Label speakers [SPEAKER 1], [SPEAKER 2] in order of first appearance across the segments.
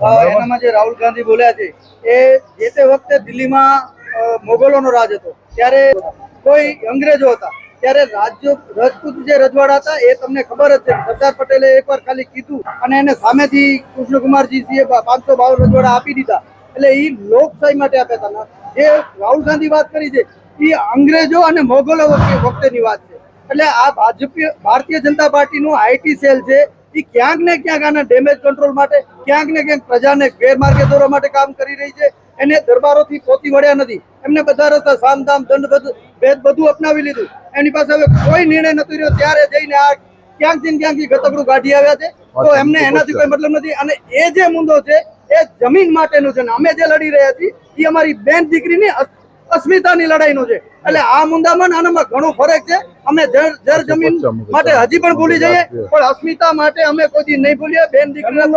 [SPEAKER 1] એનામાં જે રાહુલ ગાંધી બોલ્યા છે એ જે તે વખતે દિલ્હીમાં મોગલોનો રાજ હતો. ત્યારે કોઈ અંગ્રેજો હતા. ત્યારે રાજ્ય રાજપૂત જે રજવાડા હતા એ તમને ખબર જ છે સરદાર પટેલે એકવાર ખાલી કીધું અને એને સામેથી કૃષ્ણકુમારજી સિંહે પાંચસો બાવન રજવાડા આપી દીધા. એટલે એ લોકશાહી માટે આપ્યા હતા. જે રાહુલ ગાંધી વાત કરી છે એ અંગ્રેજો અને મોગલો વખતે વખતેની વાત છે. એટલે આ ભાજપીય ભારતીય જનતા પાર્ટીનું આઈટી સેલ છે એ ક્યાંક ને ક્યાંક આના ડેમેજ કંટ્રોલ માટે ક્યાંક ને ક્યાંક પ્રજાને ગેરમાર્ગે દોરવા માટે કામ કરી રહી છે. એને દરબારોથી પોતી વળ્યા નથી. એમને બધા રસ્તા સામધામ દંડ બધું ભેદ બધું અપનાવી લીધું. એની પાસે હવે કોઈ નિર્ણય નથી રહ્યો. ત્યારે જઈને આ ક્યાંકથી ક્યાંકથી ગતકડું કાઢી આવ્યા છે. તો એમને એનાથી કોઈ મતલબ નથી. અને એ જે મુદ્દો છે એ જમીન માટેનું છે. ને અમે જે લડી રહ્યા છીએ એ અમારી બેન દીકરીની અસ્મિતાની લડાઈનું છે. એટલે આ મુદ્દામાં આનામાં ઘણો ફરક છે. અમે જર જર જમીન માટે હજી પણ ભૂલી જઈએ પણ અસ્મિતા માટે અમે કોઈ નહીં ભૂલીએ. બેન દીકરીના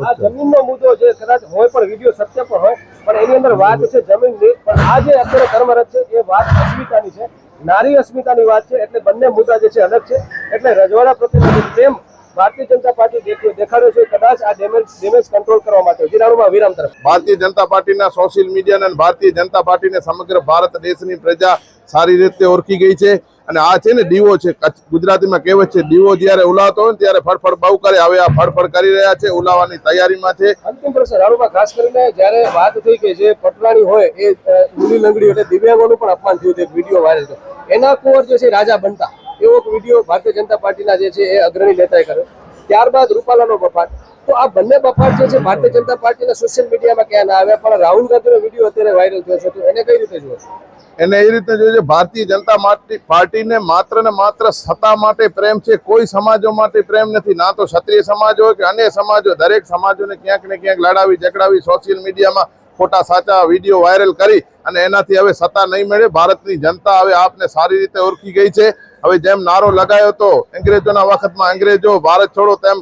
[SPEAKER 2] આ જમીનનો મુદ્દો જે કદાચ હોય પણ વીડિયો સત્ય પણ હોય પણ એની અંદર વાત છે જમીનની પણ આ જે અત્યારે કર્મરત છે એ વાત અસ્મિતાની છે. નારી અસ્મિતાની વાત છે એટલે બંને મુદ્દા જે છે અલગ છે. એટલે રજવાડા પ્રત્યે પ્રેમ ભારતીય જનતા પાર્ટી દેખ્યો- દેખાડ્યો છે કદાચ આ ડેમેજ ડેમેજ કંટ્રોલ કરવા માટે જીરાણુમાં વિરામ તરફ.
[SPEAKER 3] ભારતીય જનતા પાર્ટીના સોશિયલ મીડિયા અને ભારતીય જનતા પાર્ટીને સમગ્ર ભારત દેશની પ્રજા સારી રીતે ઓળખી ગઈ છે. અને આ છે ને દીવો છે ગુજરાતીમાં કહેવત છે દીવો જ્યારે ઉલાવતો હોય ને ત્યારે ફડફડ બહુ કરે હવે આ ફડફડ કરી રહ્યા છે ઉલાવવાની તૈયારીમાં છે.
[SPEAKER 2] અંતિમ પ્રશ્ન રાણુભાઈ ખાસ કરીને જયારે વાત થઈ કે જે પટલાણી હોય એ લૂલી લંગડી એટલે દિવ્યાંગોનું પણ અપમાન થયું છે વીડિયો વાયરલ થયો. એના કુંવર જે છે રાજા બનતા. એવો વીડિયો ભારતીય જનતા પાર્ટીના જે છે એ અગ્રણી નેતાએ કર્યો. ત્યારબાદ રૂપાલાનો બફાટ. તો આ બંને બફાટ જે છે ભારતીય જનતા પાર્ટીના સોશિયલ મીડિયામાં ક્યાં ના આવ્યા, પણ રાહુલ ગાંધીનો વીડિયો અત્યારે વાયરલ થયો છે. તો એને કઈ રીતે છો
[SPEAKER 3] એને એ રીતે જોઈએ છે, ભારતીય જનતા પાર્ટીને માત્ર ને માત્ર સત્તા માટે પ્રેમ છે, કોઈ સમાજો માટે પ્રેમ નથી. ના તો ક્ષત્રિય સમાજ હોય કે અન્ય સમાજો, દરેક સમાજોને ક્યાંક ને ક્યાંક લડાવી, જકડાવી સોશિયલ મીડિયામાં ખોટા સાચા વીડિયો વાયરલ કરી અને એનાથી હવે સત્તા નહીં મળે. ભારતની જનતા હવે આપને સારી રીતે ઓળખી ગઈ છે. હવે જેમ નારો લગાયો હતો અંગ્રેજોના વખતમાં અંગ્રેજો, ભારત છોડો તેમ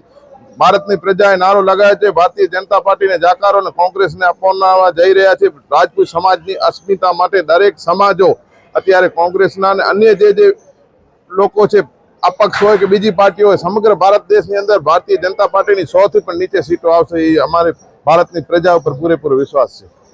[SPEAKER 3] ભારતની પ્રજાએ નારો લગાવ્યો છે. ભારતીય જનતા પાર્ટીને જાકારો અને કોંગ્રેસને અપનાવવા જઈ રહ્યા છે. રાજપૂત સમાજની અસ્મિતા માટે દરેક સમાજો, અત્યારે કોંગ્રેસના અને અન્ય જે જે લોકો છે, અપક્ષ હોય કે બીજી પાર્ટી હોય, સમગ્ર ભારત દેશની અંદર ભારતીય જનતા પાર્ટીની સોથી પણ નીચે સીટો આવશે. એ અમારે ભારતની પ્રજા ઉપર પૂરેપૂરો વિશ્વાસ છે.